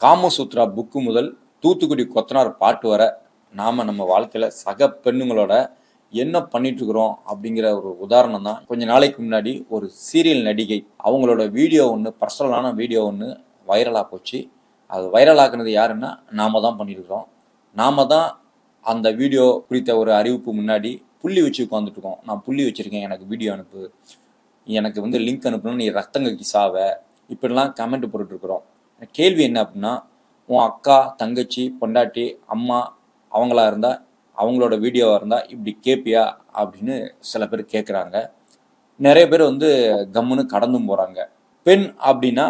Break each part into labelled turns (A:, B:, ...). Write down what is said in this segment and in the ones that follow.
A: Kamasutra book முதல் தூத்துக்குடி கொத்தனார் பாட்டு வர நாம் நம்ம வாழ்க்கையில் சக பெண்ணுங்களோட என்ன பண்ணிட்டுருக்குறோம் அப்படிங்கிற ஒரு உதாரணம் தான். கொஞ்ச நாளைக்கு முன்னாடி ஒரு சீரியல் நடிகை அவங்களோட வீடியோ ஒன்று பர்சனலான வீடியோ ஒன்று வைரலாக போச்சு. அது வைரல் ஆக்குனது யாருன்னா நாம் தான் பண்ணியிருக்கிறோம் நாம தான் அந்த வீடியோ குறித்த ஒரு அறிவிப்பு முன்னாடி புள்ளி வச்சு உட்காந்துட்ருக்கோம் நான் புள்ளி வச்சுருக்கேன் எனக்கு வீடியோ அனுப்பு. எனக்கு வந்து லிங்க் அனுப்பணும் நீ ரத்தங்க கிசாவை. இப்படிலாம் கமெண்ட் போட்டுட்ருக்குறோம் கேள்வி என்ன அப்படின்னா உன் அக்கா தங்கச்சி பொண்டாட்டி அம்மா அவங்களா இருந்தால் அவங்களோட வீடியோவாக இருந்தால் இப்படி கேட்பியா அப்படின்னு சில பேர் கேட்குறாங்க நிறைய பேர் வந்து கம்முன்னு கடந்தும் போகிறாங்க பெண் அப்படின்னா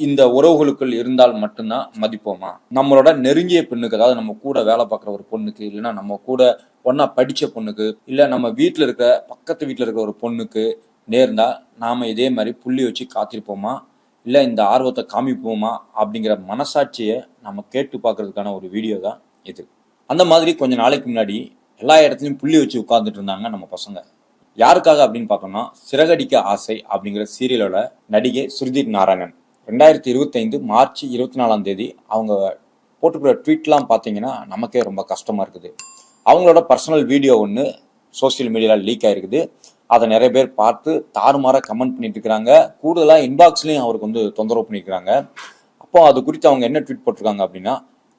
A: இந்த உறவுகளுக்குள் இருந்தால் மட்டும்தான் மதிப்போமா? நம்மளோட நெருங்கிய பெண்ணுக்கு அதாவது நம்ம கூட வேலை பார்க்குற ஒரு பொண்ணுக்கு இல்லைன்னா நம்ம கூட ஒன்றா படித்த பொண்ணுக்கு இல்லை நம்ம வீட்டில் இருக்க பக்கத்து வீட்டில் இருக்கிற ஒரு பொண்ணுக்கு நேர்ந்தால் நாம் இதே மாதிரி புள்ளி வச்சு காத்திருப்போமா? இல்லை இந்த ஆர்வத்தை காமிப்போமா அப்படிங்கிற மனசாட்சியை நம்ம கேட்டு பார்க்கறதுக்கான ஒரு வீடியோ தான் இது. அந்த மாதிரி கொஞ்ச நாளைக்கு முன்னாடி எல்லா இடத்துலையும் புள்ளி வச்சு உட்கார்ந்துட்டு இருந்தாங்க நம்ம பசங்க. யாருக்காக அப்படின்னு பார்த்தோம்னா சிறகடிக்க ஆசை அப்படிங்கிற சீரியலோட நடிகை சுருதிர் நாராயணன். ரெண்டாயிரத்தி இருபத்தைந்து மார்ச் இருபத்தி நாலாம் தேதி அவங்க போட்டுக்கிற ட்வீட்லாம் பார்த்தீங்கன்னா நமக்கே ரொம்ப கஷ்டமாக இருக்குது. அவங்களோட பர்சனல் வீடியோ ஒன்று சோஷியல் மீடியாவில் லீக் ஆகிருக்குது அதை நிறைய பேர் பார்த்து தாறுமாறாக கமெண்ட் பண்ணிட்டு இருக்கிறாங்க. கூடுதலாக இன்பாக்ஸ்லையும் அவருக்கு வந்து தொந்தரவு பண்ணியிருக்கிறாங்க அப்போ அது குறித்து அவங்க என்ன ட்வீட் போட்டிருக்காங்க அப்படின்னா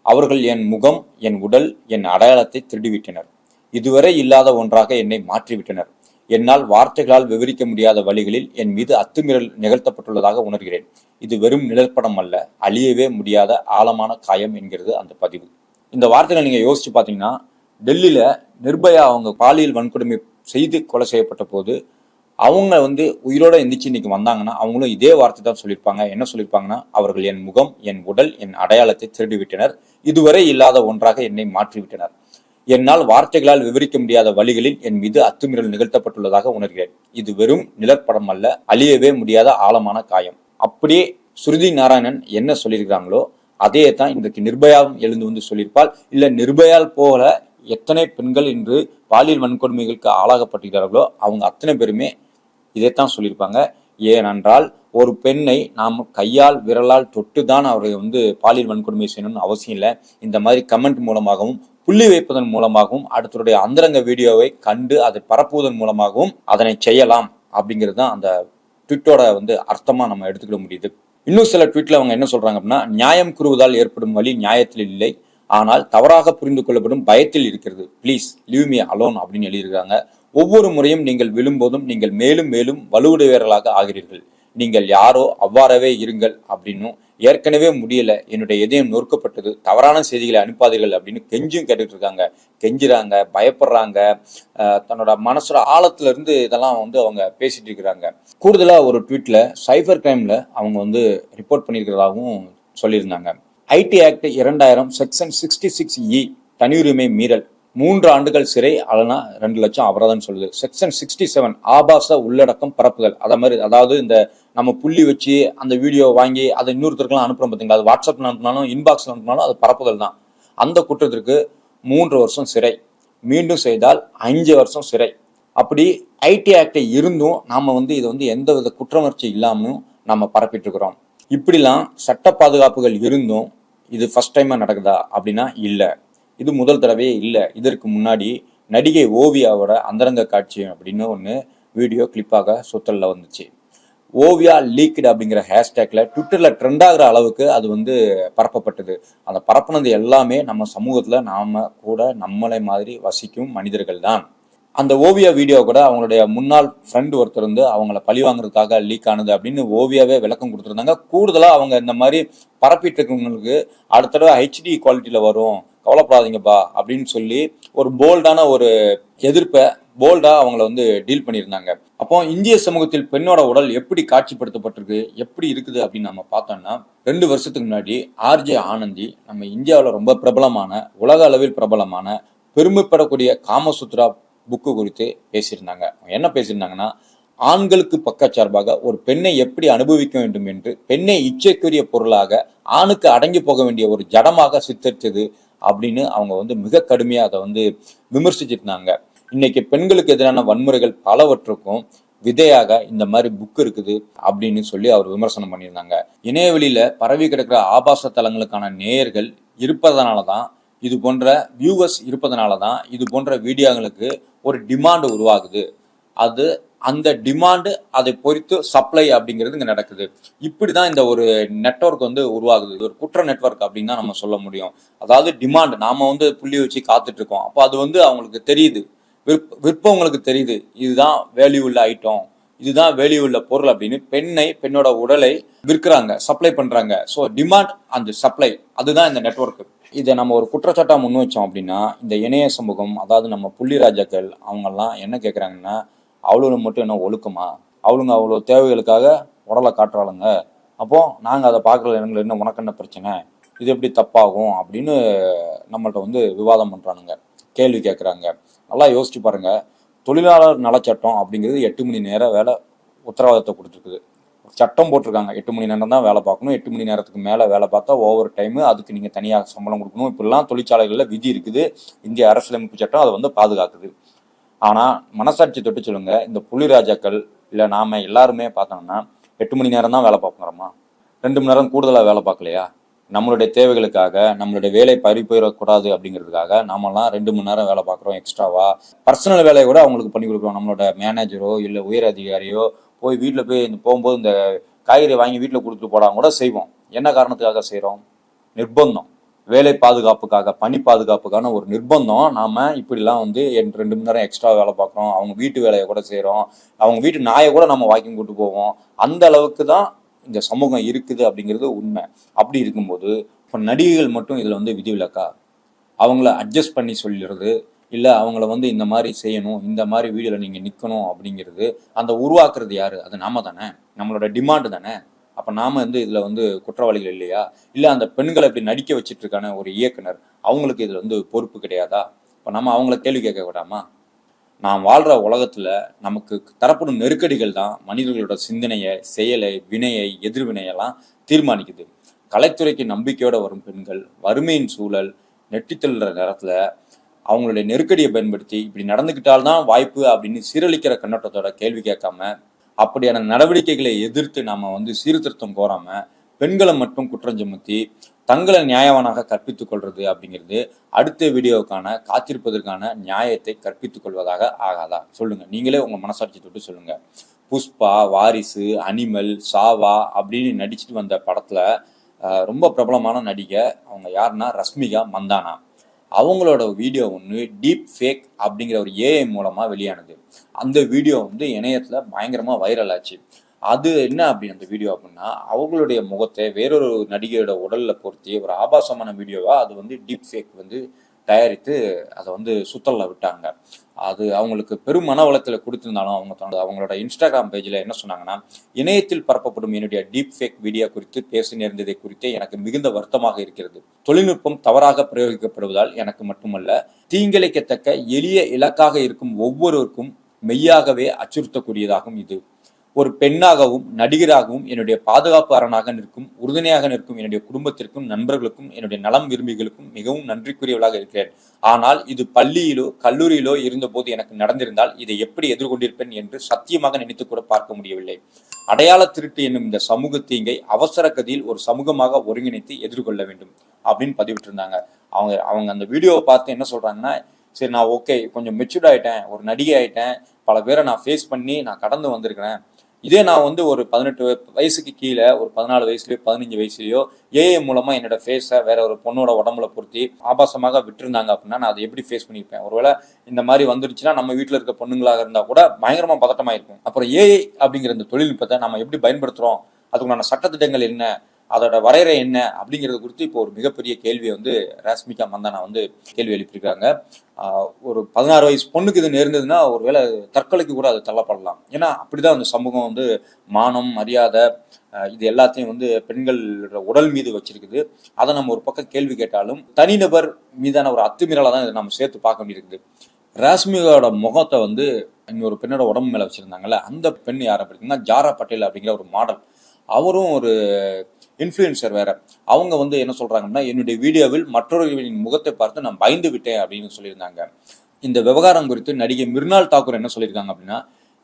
A: அவர்கள் என் முகம் என் உடல் என் அடையாளத்தை திருடிவிட்டனர். இதுவரை இல்லாத ஒன்றாக என்னை மாற்றிவிட்டனர். என்னால் வார்த்தைகளால் விவரிக்க முடியாத வழிகளில் என் மீது அத்துமீறல் நிகழ்த்தப்பட்டுள்ளதாக உணர்கிறேன். இது வெறும் நிழற்படம் அல்ல அழியவே முடியாத ஆழமான காயம் என்கிறது அந்த பதிவு. இந்த வார்த்தைகளை நீங்கள் யோசிச்சு பார்த்தீங்கன்னா டெல்லியில் நிர்பயா அவங்க பாலியல் வன்கொடுமை செய்து கொலை செய்யப்பட்ட போது அவங்க வந்து உயிரோட எந்திரிச்சு இன்னைக்கு வந்தாங்கன்னா அவங்களும் இதே வார்த்தை தான் சொல்லியிருப்பாங்க. என்ன சொல்லியிருப்பாங்கன்னா அவர்கள் என் முகம் என் உடல் என் அடையாளத்தை திருடிவிட்டனர். இதுவரை இல்லாத ஒன்றாக என்னை மாற்றிவிட்டனர். என்னால் வார்த்தைகளால் விவரிக்க முடியாத வழிகளில் என் மீது அத்துமீறல் நிகழ்த்தப்பட்டுள்ளதாக உணர்கிறேன். இது வெறும் நிழற்படம் அல்ல அழியவே முடியாத ஆழமான காயம். அப்படியே சுருதி நாராயணன் என்ன சொல்லியிருக்கிறாங்களோ அதே தான் இன்றைக்கு நிர்பயாவும் எழுந்து வந்து சொல்லியிருப்பாள். இல்லை நிர்பயால் போல எத்தனை பெண்கள் இன்று பாலியல் வன்கொடுமைகளுக்கு ஆளாகப்பட்டிருக்கிறார்களோ அவங்க அத்தனை பேருமே இதைத்தான் சொல்லியிருப்பாங்க. ஏனென்றால் ஒரு பெண்ணை நாம் கையால் விரலால் தொட்டு தான் அவரை வந்து பாலியல் வன்கொடுமை செய்யணும்னு அவசியம் இல்லை. இந்த மாதிரி கமெண்ட் மூலமாகவும் புள்ளி வைப்பதன் மூலமாகவும் அடுத்தருடைய அந்தரங்க வீடியோவை கண்டு அதை பரப்புவதன் மூலமாகவும் அதனை செய்யலாம் அப்படிங்கிறது தான் அந்த ட்விட்டோட வந்து அர்த்தமாக நம்ம எடுத்துக்கிட முடியுது. இன்னும் சில ட்விட்டில் அவங்க என்ன சொல்கிறாங்க அப்படின்னா நியாயம் கூறுவதால் ஏற்படும் வழி நியாயத்தில் இல்லை. ஆனால் தவறாக புரிந்து கொள்ளப்படும் பயத்தில் இருக்கிறது. ப்ளீஸ் லீவ் மீ அலோன் அப்படின்னு எழுதியிருக்காங்க. ஒவ்வொரு முறையும் நீங்கள் விழும்போதும் நீங்கள் மேலும் மேலும் வலுவுடையவர்களாக ஆகிறீர்கள். நீங்கள் யாரோ அவ்வாறவே இருங்கள் அப்படின்னும் ஏற்கனவே முடியல. என்னுடைய இதயம் நொறுக்கப்பட்டது. தவறான செய்திகளை அனுப்பாதீர்கள் அப்படின்னு கெஞ்சும் கேட்டுட்டு இருக்காங்க கெஞ்சுறாங்க பயப்படுறாங்க. தன்னோட மனசோட ஆழத்துல இருந்து இதெல்லாம் வந்து அவங்க பேசிட்டு இருக்கிறாங்க. கூடுதலா ஒரு ட்வீட்ல சைபர் கிரைம்ல அவங்க வந்து ரிப்போர்ட் பண்ணியிருக்கிறதாகவும் சொல்லியிருந்தாங்க. ஐடி ஆக்ட் இரண்டாயிரம் செக்ஷன் சிக்ஸ்டி சிக்ஸ் இ தனியுரிமை மீறல். மூன்று ஆண்டுகள் சிறை அல்லனா ரெண்டு லட்சம் அபராதம் சொல்லுது. செக்ஷன் சிக்ஸ்டி செவன் ஆபாச உள்ளடக்கம் பரப்புதல். அத மாதிரி அதாவது இந்த நம்ம புள்ளி வச்சு அந்த வீடியோ வாங்கி அதை இன்னொருத்தருக்கெல்லாம் அனுப்புறோம் பார்த்தீங்களா அது வாட்ஸ்அப்ல அனுப்பினாலும் இன்பாக்ஸ்ல அனுப்பினாலும் அது பரப்புதல் தான். அந்த குற்றத்திற்கு மூன்று வருஷம் சிறை. மீண்டும் செய்தால் அஞ்சு வருஷம் சிறை. அப்படி ஐடி ஆக்டை இருந்தும் நாம வந்து இதை வந்து எந்த வித குற்றமர்ச்சி இல்லாமலும் நம்ம பரப்பிட்டு இருக்கிறோம். இப்படிலாம் சட்ட பாதுகாப்புகள் இருந்தும் இது ஃபர்ஸ்ட் டைமா நடக்குதா? அப்படின்னா இல்லை. இது முதல் தடவையே இல்லை. இதற்கு முன்னாடி நடிகை ஓவியாவோட அந்தரங்க காட்சி அப்படின்னு ஒன்று வீடியோ கிளிப்பாக சுத்தலில் வந்துச்சு. ஓவியா லீக்டு அப்படிங்கிற ஹேஷ்டேக்கில் ட்விட்டரில் ட்ரெண்ட் ஆகிற அளவுக்கு அது வந்து பரப்பப்பட்டது. அந்த பரப்புனது எல்லாமே நம்ம சமூகத்தில் நாம் கூட நம்மளை மாதிரி வசிக்கும் மனிதர்கள் தான். அந்த ஓவியா வீடியோ கூட அவங்களுடைய முன்னாள் ஃப்ரெண்ட் ஒருத்தர் வந்து அவங்கள பழி வாங்குறதுக்காக லீக் ஆனது அப்படின்னு ஓவியாவே விளக்கம் கொடுத்துருந்தாங்க. கூடுதலாக அவங்க இந்த மாதிரி பரப்பிட்டு இருக்கவங்களுக்கு அடுத்த தடவை ஹெச்டி குவாலிட்டியில் வரும். கவலைப்படாதீங்கப்பா அப்படின்னு சொல்லி ஒரு போல்டான ஒரு எதிர்ப்பை போல்டா அவங்கள வந்து டீல் பண்ணியிருந்தாங்க. அப்போ இந்திய சமூகத்தில் பெண்ணோட உடல் எப்படி காட்சிப்படுத்தப்பட்டிருக்கு எப்படி இருக்குது அப்படின்னு நம்ம பார்த்தோம்னா ரெண்டு வருஷத்துக்கு முன்னாடி ஆர்ஜே ஆனந்தி நம்ம இந்தியாவில் ரொம்ப பிரபலமான உலக அளவில் பிரபலமான பெருமைப்படக்கூடிய காமசுத்ரா புக்கு குறித்து பேசியிருந்தாங்க. என்ன பேசியிருந்தாங்கன்னா ஆண்களுக்கு பக்கச்சார்பாக ஒரு பெண்ணை எப்படி அனுபவிக்க வேண்டும் என்று பெண்ணை இச்சைக்குரிய பொருளாக ஆணுக்கு அடங்கி போக வேண்டிய ஒரு ஜடமாக சித்தரித்தது அப்படின்னு அவங்க வந்து மிக கடுமையாக அதை வந்து விமர்சிச்சிருந்தாங்க. இன்னைக்கு பெண்களுக்கு எதிரான வன்முறைகள் பலவற்றுக்கும் விதையாக இந்த மாதிரி புக் இருக்குது அப்படின்னு சொல்லி அவர் விமர்சனம் பண்ணியிருந்தாங்க. இணையவெளியில பரவி கிடக்கிற ஆபாச தலங்களுக்கான நேயர்கள் இருப்பதனால தான் இது போன்ற வியூவர்ஸ் இருப்பதனால தான் இது போன்ற வீடியோங்களுக்கு ஒரு டிமாண்ட் உருவாகுது. அது அந்த டிமாண்டு அதை பொறுத்து சப்ளை அப்படிங்கிறது இங்கே நடக்குது. இப்படி தான் இந்த ஒரு நெட்வொர்க் வந்து உருவாகுது. ஒரு குற்ற நெட்வொர்க் அப்படின்னு தான் நம்ம சொல்ல முடியும். அதாவது டிமாண்ட் நாம் வந்து புள்ளி வச்சு காத்துட்டு இருக்கோம் அப்போ அது வந்து அவங்களுக்கு தெரியுது. விற்ப விற்பவங்களுக்கு தெரியுது. இதுதான் வேல்யூ உள்ள ஐட்டம் இதுதான் வேல்யூ உள்ள பொருள் அப்படின்னு பெண்ணை பெண்ணோட உடலை விற்கிறாங்க சப்ளை பண்ணுறாங்க ஸோ டிமாண்ட் அந்த சப்ளை அதுதான் இந்த நெட்ஒர்க்கு இதை நம்ம ஒரு குற்றச்சாட்டாக முன் வச்சோம் அப்படின்னா இந்த இணைய சமூகம் அதாவது நம்ம புள்ளி ராஜாக்கள் அவங்கெல்லாம் என்ன கேட்குறாங்கன்னா அவளுங்க மட்டும் என்ன ஒழுக்கமா? அவளுங்க அவ்வளோ தேவைகளுக்காக உடலை காட்டுறாளுங்க. அப்போ நாங்கள் அதை பார்க்குறது எங்களுக்கு என்ன உனக்கு என்ன பிரச்சனை? இது எப்படி தப்பாகும்? அப்படின்னு நம்மள்ட்ட வந்து விவாதம் பண்ணுறானுங்க கேள்வி கேட்குறாங்க நல்லா யோசிச்சு பாருங்கள் தொழிலாளர் நலச்சட்டம் அப்படிங்கிறது எட்டு மணி நேரம் வேலை உத்தரவாதத்தை கொடுத்துருக்குது. சட்டம் போட்டிருக்காங்க. எட்டு மணி நேரம் தான் வேலை பார்க்கணும். எட்டு மணி நேரத்துக்கு மேலே வேலை பார்த்தா ஓவர் டைம் அதுக்கு நீங்கள் தனியாக சம்பளம் கொடுக்கணும். இப்படிலாம் தொழிற்சாலைகளில் விதி இருக்குது. இந்திய அரசியலமைப்பு சட்டம் அதை வந்து பாதுகாக்குது. ஆனால் மனசாட்சி தொட்டு சொல்லுங்க. இந்த புலிராஜாக்கள் இல்லை நாம எல்லாருமே பார்த்தோம்னா எட்டு மணி நேரம் தான் வேலை பார்க்குறோமா ரெண்டு மணி நேரம் கூடுதலாக வேலை பார்க்கலையா? நம்மளுடைய தேவைகளுக்காக நம்மளுடைய வேலை பறி போயிடக்கூடாது அப்படிங்கிறதுக்காக நாமெல்லாம் ரெண்டு மணி நேரம் வேலை பார்க்குறோம் எக்ஸ்ட்ராவா பர்சனல் வேலையை கூட அவங்களுக்கு பண்ணி கொடுக்குறோம். நம்மளோட மேனேஜரோ இல்லை உயர் அதிகாரியோ போய் வீட்டில் போய் இந்த போகும்போது இந்த காய்கறி வாங்கி வீட்டில் கொடுத்துட்டு போடாம கூட செய்வோம். என்ன காரணத்துக்காக செய்கிறோம் நிர்பந்தம். வேலை பாதுகாப்புக்காக பணி பாதுகாப்புக்கான ஒரு நிர்பந்தம். நாம் இப்படிலாம் வந்து என் ரெண்டு மணி நேரம் எக்ஸ்ட்ரா வேலை பார்க்குறோம் அவங்க வீட்டு வேலையை கூட செய்கிறோம் அவங்க வீட்டு நாயை கூட நம்ம வாக்கிங் கூட்டு போவோம். அந்த அளவுக்கு தான் இந்த சமூகம் இருக்குது அப்படிங்கிறது உண்மை. அப்படி இருக்கும்போது இப்போ நடிகைகள் மட்டும் இதில் வந்து விதிவிலக்கா? அவங்கள அட்ஜஸ்ட் பண்ணி சொல்லிடுறது இல்லை அவங்கள வந்து இந்த மாதிரி செய்யணும் இந்த மாதிரி வீடியோவில் நீங்கள் நிற்கணும் அப்படிங்கிறது அந்த உருவாக்குறது யார்? அது நாம தானே? நம்மளோட டிமாண்டு தானே? அப்போ நாம் வந்து இதில் வந்து குற்றவாளிகள் இல்லையா? இல்லை அந்த பெண்களை இப்படி நடிக்க வச்சுட்டு இருக்கான ஒரு இயக்குனர் அவங்களுக்கு இதில் வந்து பொறுப்பு கிடையாதா? இப்போ நம்ம அவங்கள கேள்வி கேட்க விடாமா நாம் வாழ்கிற உலகத்தில் நமக்கு தரப்படும் நெருக்கடிகள் தான் மனிதர்களோட சிந்தனையை செயலை வினையை எதிர்வினையெல்லாம் தீர்மானிக்குது. கலைத்துறைக்கு நம்பிக்கையோடு வரும் பெண்கள் வறுமையின் சூழல் நெட்டித்தள்ளுற நேரத்தில் அவங்களுடைய நெருக்கடியை பயன்படுத்தி இப்படி நடந்துக்கிட்டால்தான் வாய்ப்பு அப்படின்னு சீரழிக்கிற கண்ணோட்டத்தோட கேள்வி கேட்காம அப்படியான நடவடிக்கைகளை எதிர்த்து நாம வந்து சீர்திருத்தம் கோராம பெண்களை மட்டும் குற்றம் சுமத்தி தங்களை நியாயவானாக கற்பித்துக் கொள்றது அப்படிங்கிறது அடுத்த வீடியோவுக்கான காத்திருப்பதற்கான நியாயத்தை கற்பித்துக் கொள்வதாக ஆகாதா? சொல்லுங்க. நீங்களே உங்க மனசாட்சி தொட்டு சொல்லுங்க. புஷ்பா வாரிசு அனிமல் சாவா அப்படின்னு நடிச்சிட்டு வந்த படத்துல ரொம்ப பிரபலமான நடிகை அவங்க யாருன்னா ரஷ்மிகா மந்தானா. அவங்களோட வீடியோ ஒன்று டீப் ஃபேக் அப்படிங்கிற ஒரு ஏஐ மூலமாக வெளியானது. அந்த வீடியோ வந்து இணையத்தில் பயங்கரமாக வைரல் ஆச்சு. அது என்ன அப்படின்னு அந்த வீடியோ அப்படின்னா அவங்களுடைய முகத்தை வேறொரு நடிகையோட உடலில் பொருத்தி ஒரு ஆபாசமான வீடியோவாக அது வந்து டீப் ஃபேக் வந்து தயாரித்து அதை வந்து சுத்தலில் விட்டாங்க. அது அவங்களுக்கு பெரும் மன வளத்தில் கொடுத்திருந்தாலும் அவங்க அவங்களோட இன்ஸ்டாகிராம் பேஜில் என்ன சொன்னாங்கன்னா இணையத்தில் பரப்பப்படும் என்னுடைய டீப் ஃபேக் வீடியோ குறித்து பேச நேர்ந்ததை குறித்து எனக்கு மிகுந்த வருத்தமாக இருக்கிறது. தொழில்நுட்பம் தவறாக பிரயோகிக்கப்படுவதால் எனக்கு மட்டுமல்ல தீங்கிழைக்கத்தக்க எளிய இலக்காக இருக்கும் ஒவ்வொருவருக்கும் மெய்யாகவே அச்சுறுத்தக்கூடியதாகும் இது. ஒரு பெண்ணாகவும் நடிகராகவும் என்னுடைய பாதுகாப்பு அரணாக நிற்கும் உறுதுணையாக நிற்கும் என்னுடைய குடும்பத்திற்கும் நண்பர்களுக்கும் என்னுடைய நலம் விரும்பிகளுக்கும் மிகவும் நன்றிக்குரியவளாக இருக்கிறேன். ஆனால் இது பள்ளியிலோ கல்லூரியிலோ இருந்தபோது எனக்கு நடந்திருந்தால் இதை எப்படி எதிர்கொண்டிருப்பேன் என்று சத்தியமாக நினைத்து கூட பார்க்க முடியவில்லை. அடையாள திருட்டு என்னும் இந்த சமூக தீங்கை அவசர கதியில் ஒரு சமூகமாக ஒருங்கிணைத்து எதிர்கொள்ள வேண்டும் அப்படின்னு பதிவிட்டிருந்தாங்க. அவங்க அவங்க அந்த வீடியோவை பார்த்து என்ன சொல்றாங்கன்னா சரி நான் ஓகே கொஞ்சம் மெச்சூர்ட் ஆயிட்டேன் ஒரு நடிகை ஆயிட்டேன் பல பேரை நான் ஃபேஸ் பண்ணி நான் கடந்து வந்திருக்கிறேன் இதே நான் வந்து ஒரு பதினெட்டு வயசுக்கு கீழே ஒரு பதினாலு வயசுலயோ பதினஞ்சு வயசுலயோ ஏஐ மூலமா என்னோட ஃபேஸை வேற ஒரு பொண்ணோட உடம்புல பொருத்தி ஆபாசமாக விட்டுருந்தாங்க அப்படின்னா நான் அதை எப்படி ஃபேஸ் பண்ணியிருப்பேன் ஒருவேளை இந்த மாதிரி வந்துருச்சுன்னா நம்ம வீட்டில் இருக்க பொண்ணுங்களாக இருந்தா கூட பயங்கரமா பதட்டமாயிருக்கும். அப்புறம் ஏஐ அப்படிங்கிற இந்த தொழில்நுட்பத்தை நம்ம எப்படி பயன்படுத்துறோம்? அதுக்குண்டான சட்டத்திட்டங்கள் என்ன? அதோட வரையறை என்ன அப்படிங்கிறது குறித்து இப்போ ஒரு மிகப்பெரிய கேள்வியை வந்து ராஸ்மிகா மந்தானா வந்து கேள்வி எழுப்பியிருக்காங்க. ஒரு பதினாறு வயசு பொண்ணுக்கு இது நேர்ந்ததுன்னா ஒருவேளை தற்கொலைக்கு கூட அது தள்ளப்படலாம். ஏன்னா அப்படிதான் அந்த சமூகம் வந்து மானம் மரியாதை இது எல்லாத்தையும் வந்து பெண்கள் உடல் மீது வச்சிருக்குது. அதை நம்ம ஒரு பக்கம் கேள்வி கேட்டாலும் தனிநபர் மீதான ஒரு அத்துமீறலாக தான் இதை நம்ம சேர்த்து பார்க்க வேண்டியிருக்குது. ராஸ்மிகாவோட முகத்தை வந்து இன்னொரு பெண்ணோட உடம்பு மேலே வச்சுருந்தாங்கல்ல அந்த பெண் யாரை பார்த்தீங்கன்னா ஜாரா பட்டேல் அப்படிங்கிற ஒரு மாடல். அவரும் ஒரு இன்ஃப்ளூயன்சர் வேற. அவங்க வந்து என்ன சொல்றாங்கன்னா என்னுடைய வீடியோவில் மற்றொருவரின் முகத்தை பார்த்து நான் பயந்து விட்டேன் அப்படின்னு சொல்லியிருந்தாங்க. இந்த விவகாரம் குறித்து நடிகை மிர்னால் தாக்கூர் என்ன சொல்லியிருக்காங்க அப்படின்னா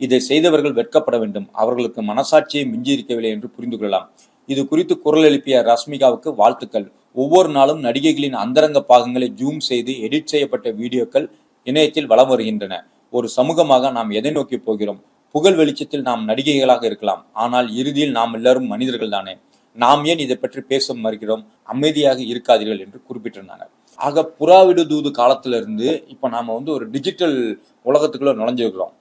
A: இதை செய்தவர்கள் வெட்கப்பட வேண்டும். அவர்களுக்கு மனசாட்சியை மிஞ்சியிருக்கவில்லை என்று புரிந்து கொள்ளலாம். இது குறித்து குரல் எழுப்பிய ரஷ்மிகாவுக்கு வாழ்த்துக்கள். ஒவ்வொரு நாளும் நடிகைகளின் அந்தரங்க பாகங்களை ஜூம் செய்து எடிட் செய்யப்பட்ட வீடியோக்கள் இணையத்தில் வலம் வருகின்றன. ஒரு சமூகமாக நாம் எதை நோக்கி போகிறோம்? புகழ் வெளிச்சத்தில் நாம் நடிகைகளாக இருக்கலாம். ஆனால் இறுதியில் நாம் எல்லாரும் மனிதர்கள் தானே நாம் ஏன் இதை பற்றி பேச மறுக்கிறோம்? அமைதியாக இருக்காதீர்கள் என்று குறிப்பிட்டிருந்தாங்க ஆக புறாவிடு தூது காலத்திலிருந்து இருந்து நாம் வந்து ஒரு டிஜிட்டல் உலகத்துக்குள்ளே நுழைஞ்சிருக்கிறோம்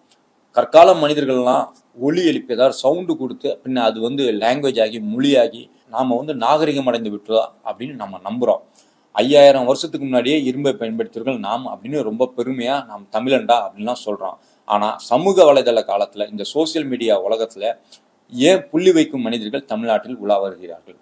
A: கற்கால மனிதர்கள்லாம் ஒலி எழுப்பி ஏதாவது சவுண்டு கொடுத்து பின்ன அது வந்து லாங்குவேஜ் ஆகி மொழியாகி நாம் வந்து நாகரிகம் அடைந்து விட்டதா அப்படின்னு நம்ம நம்புகிறோம் ஐயாயிரம் வருஷத்துக்கு முன்னாடியே இரும்பை பயன்படுத்தியவர்கள் நாம் அப்படின்னு ரொம்ப பெருமையாக நாம் தமிழன்டா அப்படின்லாம் சொல்கிறோம் ஆனால் சமூக வலைதள காலத்தில் இந்த சோசியல் மீடியா உலகத்தில் ஏன் புள்ளி வைக்கும் மனிதர்கள் தமிழ்நாட்டில் உலா வருகிறார்கள்?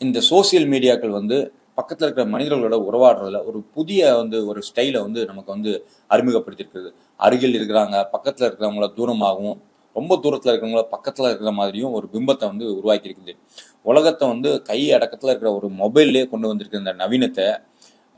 A: இந்த சோசியல் மீடியாக்கள் வந்து பக்கத்தில் இருக்கிற மனிதர்களோட உறவாடுறதுல ஒரு புதிய வந்து ஒரு ஸ்டைலை வந்து நமக்கு வந்து அறிமுகப்படுத்தியிருக்கிறது. அருகில் இருக்கிறாங்க பக்கத்தில் இருக்கிறவங்கள தூரமாகவும் ரொம்ப தூரத்தில் இருக்கிறவங்கள பக்கத்தில் இருக்கிற மாதிரியும் ஒரு பிம்பத்தை வந்து உருவாக்கி இருக்குது உலகத்தை வந்து கை அடக்கத்தில் இருக்கிற ஒரு மொபைல்லே கொண்டு வந்திருக்கிற இந்த நவீனத்தை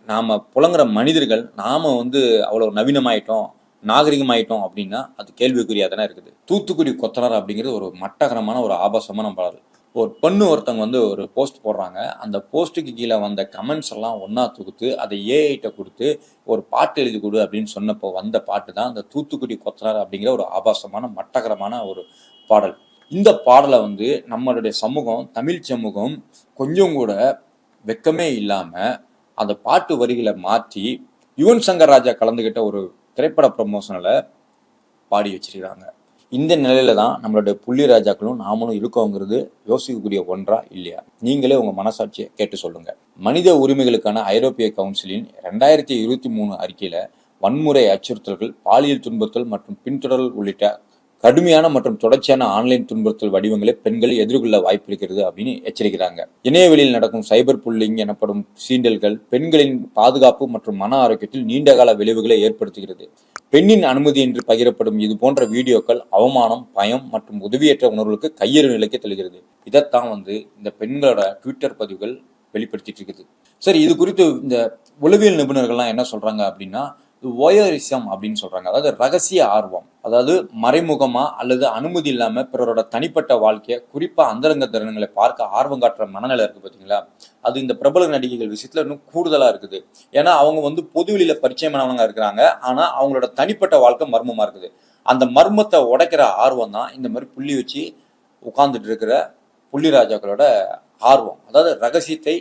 A: நாம் புலங்குற மனிதர்கள் நாம் வந்து அவ்வளோ நவீனமாயிட்டோம் நாகரிகமாயிட்டோம் அப்படின்னா அது கேள்விக்குறியாக தானே இருக்குது. தூத்துக்குடி கொத்தனார் அப்படிங்கிறது ஒரு மட்டகரமான ஒரு ஆபாசமான பாடல் ஒரு பெண்ணு ஒருத்தவங்க வந்து ஒரு போஸ்ட் போடுறாங்க. அந்த போஸ்ட்டுக்கு கீழே வந்த கமெண்ட்ஸ் எல்லாம் ஒன்றா தொகுத்து அதை ஏஐட்ட கொடுத்து ஒரு பாட்டு எழுதி கொடு அப்படின்னு சொன்னப்போ வந்த பாட்டு தான் அந்த தூத்துக்குடி கொத்தனார் அப்படிங்கிற ஒரு ஆபாசமான மட்டகரமான ஒரு பாடல். இந்த பாடலை வந்து நம்மளுடைய சமூகம் தமிழ் சமூகம் கொஞ்சம் கூட வெக்கமே இல்லாமல் அந்த பாட்டு வரிகளை மாற்றி யுவன் சங்கர் ராஜா கலந்துக்கிட்ட ஒரு திரைப்பட ப்ரொமோஷனில் பாடி வச்சிருக்கிறாங்க. இந்த நிலையில தான் நம்மளுடைய புள்ளி ராஜாக்களும் நாமளும் இருக்கோங்கிறது யோசிக்கக்கூடிய ஒன்றா இல்லையா? நீங்களே உங்க மனசாட்சியை கேட்டு சொல்லுங்க. மனித உரிமைகளுக்கான ஐரோப்பிய கவுன்சிலின் ரெண்டாயிரத்தி இருபத்தி மூணு அறிக்கையில வன்முறை அச்சுறுத்தல்கள் பாலியல் துன்பத்தல் மற்றும் பின்தொடரல் உள்ளிட்ட கடுமையான மற்றும் தொடர்ச்சியான ஆன்லைன் துன்புறுத்தல் வடிவங்களை பெண்கள் எதிர்கொள்ள வாய்ப்பு இருக்கிறது அப்படின்னு எச்சரிக்கிறாங்க. இணையவெளியில் நடக்கும் சைபர் புல்லிங் எனப்படும் சீண்டல்கள் பெண்களின் பாதுகாப்பு மற்றும் மன ஆரோக்கியத்தில் நீண்டகால விளைவுகளை ஏற்படுத்துகிறது. பெண்ணின் அனுமதி என்று பகிரப்படும் இது போன்ற வீடியோக்கள் அவமானம் பயம் மற்றும் உதவியற்ற உணர்வுகளுக்கு கையெறு நிலைக்கு தருகிறது இதைத்தான் வந்து இந்த பெண்களோட ட்விட்டர் பதிவுகள் வெளிப்படுத்திட்டு இருக்குது. சரி இது குறித்து இந்த உளவியல் நிபுணர்கள்லாம் என்ன சொல்றாங்க அப்படின்னா ஒயரிசம் அப்படின்னு சொல்றாங்க. அதாவது ரகசிய ஆர்வம். அதாவது மறைமுகமா அல்லது அனுமதி இல்லாம பிறரோட தனிப்பட்ட வாழ்க்கையை குறிப்பா அந்தரங்க தருணங்களை பார்க்க ஆர்வம் காட்டுற மனநிலை இருக்கு பாத்தீங்களா? அது இந்த பிரபல நடிகைகள் விஷயத்துல இன்னும் கூடுதலா இருக்குது. ஏன்னா அவங்க வந்து பொதுவெளியில பரிச்சயமானவங்க இருக்கிறாங்க. ஆனா அவங்களோட தனிப்பட்ட வாழ்க்கை மர்மமா இருக்குது. அந்த மர்மத்தை உடைக்கிற ஆர்வம் தான் இந்த மாதிரி புள்ளி வச்சு உட்கார்ந்துட்டு இருக்கிற புள்ளி ராஜாக்களோட ஆர்வம். அதாவது ரகசியத்தை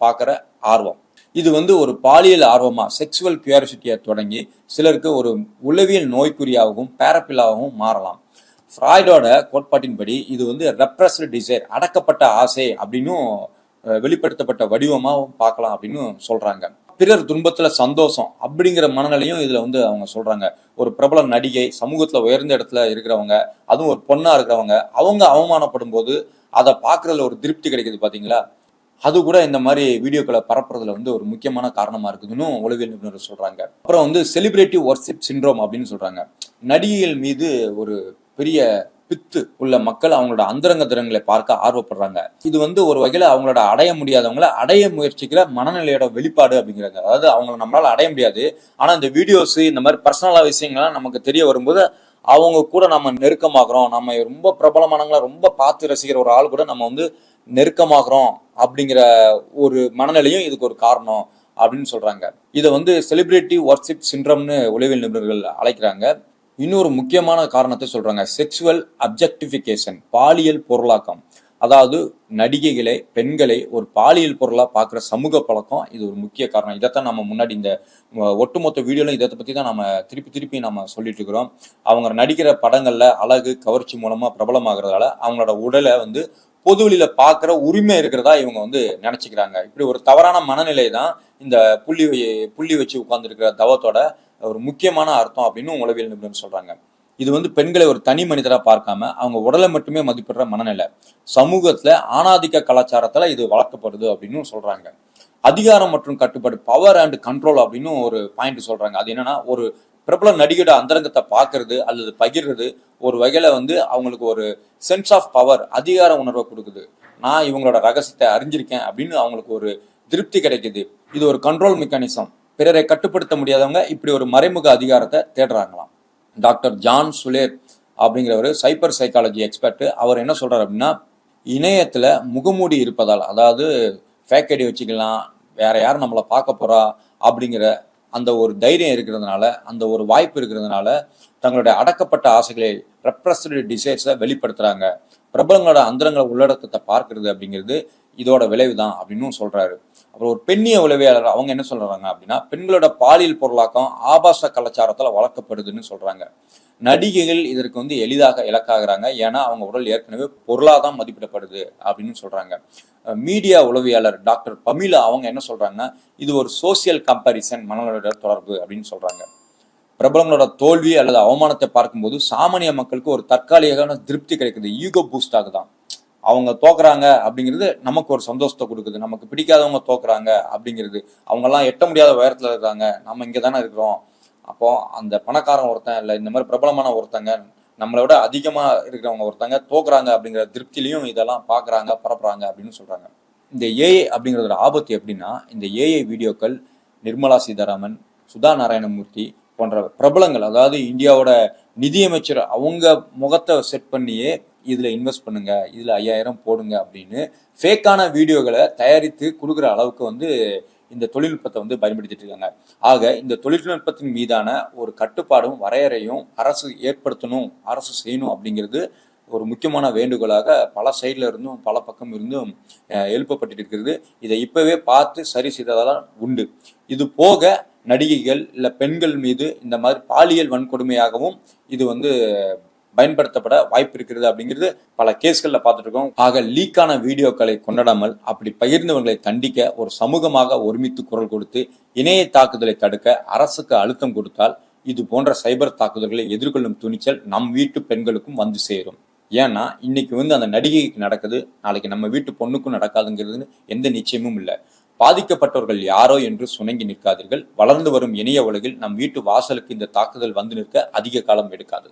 A: பார்க்குற ஆர்வம். இது வந்து ஒரு பாலியல் ஆர்வமாக செக்ஸுவல் கியூரியாசிட்டியை தொடங்கி சிலருக்கு ஒரு உளவியல் நோய்க்குறியாகவும் பேரப்பிலாகவும் மாறலாம். ஃப்ராய்டோட கோட்பாட்டின்படி இது வந்து ரெப்ரஸ்டு டிசைர் அடக்கப்பட்ட ஆசை அப்படின்னும் வெளிப்படுத்தப்பட்ட வடிவமாகவும் பார்க்கலாம் அப்படின்னு சொல்கிறாங்க பிறர் துன்பத்தில் சந்தோஷம் அப்படிங்கிற மனநிலையும் இதில் வந்து அவங்க சொல்கிறாங்க ஒரு பிரபல நடிகை சமூகத்தில் உயர்ந்த இடத்துல இருக்கிறவங்க அதுவும் ஒரு பொண்ணாக இருக்கிறவங்க அவங்க அவமானப்படும் போது அதை பார்க்குறதுல ஒரு திருப்தி கிடைக்குது பார்த்தீங்களா அது கூட இந்த மாதிரி வீடியோக்களை பரப்புறதுல வந்து ஒரு முக்கியமான காரணமா இருக்குதுன்னு உளவியல் நிபுணர் சொல்றாங்க. அப்புறம் வந்து செலிபிரிட்டி ஒர்ஷிப் சிண்ட்ரோம் அப்படின்னு சொல்றாங்க. நடிகைகள் மீது ஒரு பெரிய பித்து உள்ள மக்கள் அவங்களோட அந்தரங்க திறன்களை பார்க்க ஆர்வப்படுறாங்க. இது வந்து ஒரு வகையில அவங்களோட அடைய முடியாதவங்கள அடைய முயற்சிக்கிற மனநிலையோட வெளிப்பாடு அப்படிங்கிறாங்க. அதாவது அவங்கள நம்மளால அடைய முடியாது. ஆனா இந்த வீடியோஸ் இந்த மாதிரி பர்சனலா விஷயங்கள்லாம் நமக்கு தெரிய வரும்போது அவங்க கூட நம்ம நெருக்கமாகறோம். நம்ம ரொம்ப பிரபலமானவங்கள ரொம்ப பார்த்து ரசிக்கிற ஒரு ஆள் கூட நம்ம வந்து நெருக்கமாகறோம். அப்படிங்கிற ஒரு மனநிலையும் இதுக்கு ஒரு காரணம் அப்படின்னு சொல்றாங்க. இதை வந்து செலிபிரிட்டி ஒர்ஷிப் சிண்ட்ரம்னு உளவியல் நிபுணர்கள் அழைக்கிறாங்க. இன்னொரு முக்கியமான காரணத்தை சொல்றாங்க. செக்ஸுவல் அப்ஜெக்டிஃபிகேஷன் பாலியல் பொருளாக்கம். அதாவது நடிகைகளை பெண்களை ஒரு பாலியல் பொருளாக பார்க்குற சமூக பழக்கம் இது ஒரு முக்கிய காரணம். இதைத்தான் நம்ம முன்னாடி இந்த ஒட்டுமொத்த வீடியோவில் இதை பற்றி தான் நம்ம திருப்பி திருப்பி நம்ம சொல்லிட்டு இருக்கிறோம். அவங்க நடிக்கிற படங்களில் அழகு கவர்ச்சி மூலமாக பிரபலமாகிறதால அவங்களோட உடலை வந்து பொது வெளியில பார்க்குற உரிமை இருக்கிறதா இவங்க வந்து நினைச்சுக்கிறாங்க. இப்படி ஒரு தவறான மனநிலை தான் இந்த புள்ளி புள்ளி வச்சு உட்கார்ந்துருக்கிற தவத்தோட ஒரு முக்கியமான அர்த்தம் அப்படின்னு உளவியல் நிபுணர் சொல்றாங்க. இது வந்து பெண்களை ஒரு தனி மனிதராக பார்க்காம அவங்க உடலை மட்டுமே மதிப்பிடுற மனநிலை. சமூகத்துல ஆணாதிக்க கலாச்சாரத்துல இது வளர்க்கப்படுது அப்படின்னு சொல்றாங்க. அதிகாரம் மற்றும் கட்டுப்பாடு பவர் அண்ட் கண்ட்ரோல் அப்படின்னு ஒரு பாயிண்ட் சொல்றாங்க. அது என்னன்னா ஒரு பிரபல நடிகோட அந்தரங்கத்தை பார்க்கறது அல்லது பகிர்றது ஒரு வகையில வந்து அவங்களுக்கு ஒரு சென்ஸ் ஆஃப் பவர் அதிகார உணர்வை கொடுக்குது. நான் இவங்களோட ரகசியத்தை அறிஞ்சிருக்கேன் அப்படின்னு அவங்களுக்கு ஒரு திருப்தி கிடைக்குது. இது ஒரு கண்ட்ரோல் மெக்கானிசம் பிறரை கட்டுப்படுத்த முடியாதவங்க இப்படி ஒரு மறைமுக அதிகாரத்தை தேடுறாங்களாம். டாக்டர் ஜான் சுலேர் அப்படிங்கிற ஒரு சைபர் சைக்காலஜி எக்ஸ்பர்ட் அவர் என்ன சொல்றாரு அப்படின்னா இணையத்துல முகமூடி இருப்பதால் அதாவது ஃபேக் ஐடி வச்சுக்கலாம் வேற யார் நம்மளை பார்க்க போறா அப்படிங்கிற அந்த ஒரு தைரியம் இருக்கிறதுனால அந்த ஒரு வாய்ப்பு இருக்கிறதுனால தங்களுடைய அடக்கப்பட்ட ஆசைகளை ரெப்ரஸ்டு டிசைர்ஸை வெளிப்படுத்துறாங்க. பிரபலங்களோட அந்தரங்கள உள்ளடக்கத்தை பார்க்கறது அப்படிங்கிறது இதோட விளைவு தான் அப்படின்னு சொல்றாரு. அப்புறம் ஒரு பெண்ணிய உளவியலாளர் அவங்க என்ன சொல்றாங்க அப்படின்னா பெண்களோட பாலியல் பொருளாக்கம் ஆபாச கலாச்சாரத்தில் வளர்க்கப்படுதுன்னு சொல்றாங்க. நடிகைகள் இதற்கு வந்து எளிதாக இலக்காகிறாங்க. ஏன்னா அவங்க உடல் ஏற்கனவே பொருளாக தான் மதிப்பிடப்படுது அப்படின்னு சொல்றாங்க. மீடியா உளவியாளர் டாக்டர் பமிலா அவங்க என்ன சொல்றாங்கன்னா இது ஒரு சோசியல் கம்பாரிசன் மனநல தொடர்பு அப்படின்னு சொல்றாங்க. பிரபலங்களோட தோல்வி அல்லது அவமானத்தை பார்க்கும்போது சாமானிய மக்களுக்கு ஒரு தற்காலிகமான திருப்தி கிடைக்குது. ஈகோ பூஸ்ட் ஆகுதான். அவங்க தோக்குறாங்க அப்படிங்கிறது நமக்கு ஒரு சந்தோஷத்தை கொடுக்குது. நமக்கு பிடிக்காதவங்க தோக்குறாங்க அப்படிங்கிறது. அவங்கெல்லாம் எட்ட முடியாத உயரத்தில் இருக்காங்க. நம்ம இங்கே தானே இருக்கிறோம். அப்போ அந்த பணக்காரன் ஒருத்தன் இல்லை இந்த மாதிரி பிரபலமான ஒருத்தங்க நம்மளை விட அதிகமா இருக்கிறவங்க ஒருத்தங்க தோக்குறாங்க அப்படிங்கிற திருப்திலையும் இதெல்லாம் பார்க்குறாங்க பரப்புறாங்க அப்படின்னு சொல்றாங்க. இந்த ஏஐ அப்படிங்கிறதோட ஆபத்து எப்படின்னா இந்த ஏஐ வீடியோக்கள் நிர்மலா சீதாராமன் சுதா நாராயணமூர்த்தி போன்ற பிரபலங்கள் அதாவது இந்தியாவோட நிதியமைச்சர் அவங்க முகத்தை செட் பண்ணியே இதுல இன்வெஸ்ட் பண்ணுங்க இதுல ஐயாயிரம் போடுங்க அப்படின்னு ஃபேக்கான வீடியோகளை தயாரித்து கொடுக்குற அளவுக்கு வந்து இந்த தொழில்நுட்பத்தை வந்து பயன்படுத்திட்டு இருக்காங்க. ஆக இந்த தொழில்நுட்பத்தின் மீதான ஒரு கட்டுப்பாடும் வரையறையும் அரசு ஏற்படுத்தணும் அரசு செய்யணும் அப்படிங்கிறது ஒரு முக்கியமான வேண்டுகோளாக பல சைட்ல இருந்தும் பல பக்கம் இருந்தும் எழுப்பப்பட்டு இருக்கிறது இதை இப்பவே பார்த்து சரி செய்ததால் உண்டு. இது போக நடிகைகள் இல்லை பெண்கள் மீது இந்த மாதிரி பாலியல் வன்கொடுமையாகவும் இது வந்து பயன்படுத்தப்பட வாய்ப்பு இருக்கிறது அப்படிங்கிறது பல கேஸ்களில் பார்த்துட்டு இருக்கோம் ஆக லீக்கான வீடியோக்களை கொண்டாடாமல் அப்படி பகிர்ந்தவர்களை தண்டிக்க ஒரு சமூகமாக ஒருமித்து குரல் கொடுத்து இணைய தாக்குதலை தடுக்க அரசுக்கு அழுத்தம் கொடுத்தால் இது போன்ற சைபர் தாக்குதல்களை எதிர்கொள்ளும் துணிச்சல் நம் வீட்டு பெண்களுக்கும் வந்து சேரும். ஏன்னா இன்னைக்கு வந்து அந்த நடிகைக்கு நடக்குது. நாளைக்கு நம்ம வீட்டு பொண்ணுக்கும் நடக்காதுங்கிறது எந்த நிச்சயமும் இல்லை. பாதிக்கப்பட்டவர்கள் யாரோ என்று சுணங்கி நிற்காதீர்கள். வளர்ந்து வரும் இணைய உலகில் நம் வீட்டு வாசலுக்கு இந்த தாக்குதல் வந்து நிற்க அதிக காலம் எடுக்காது.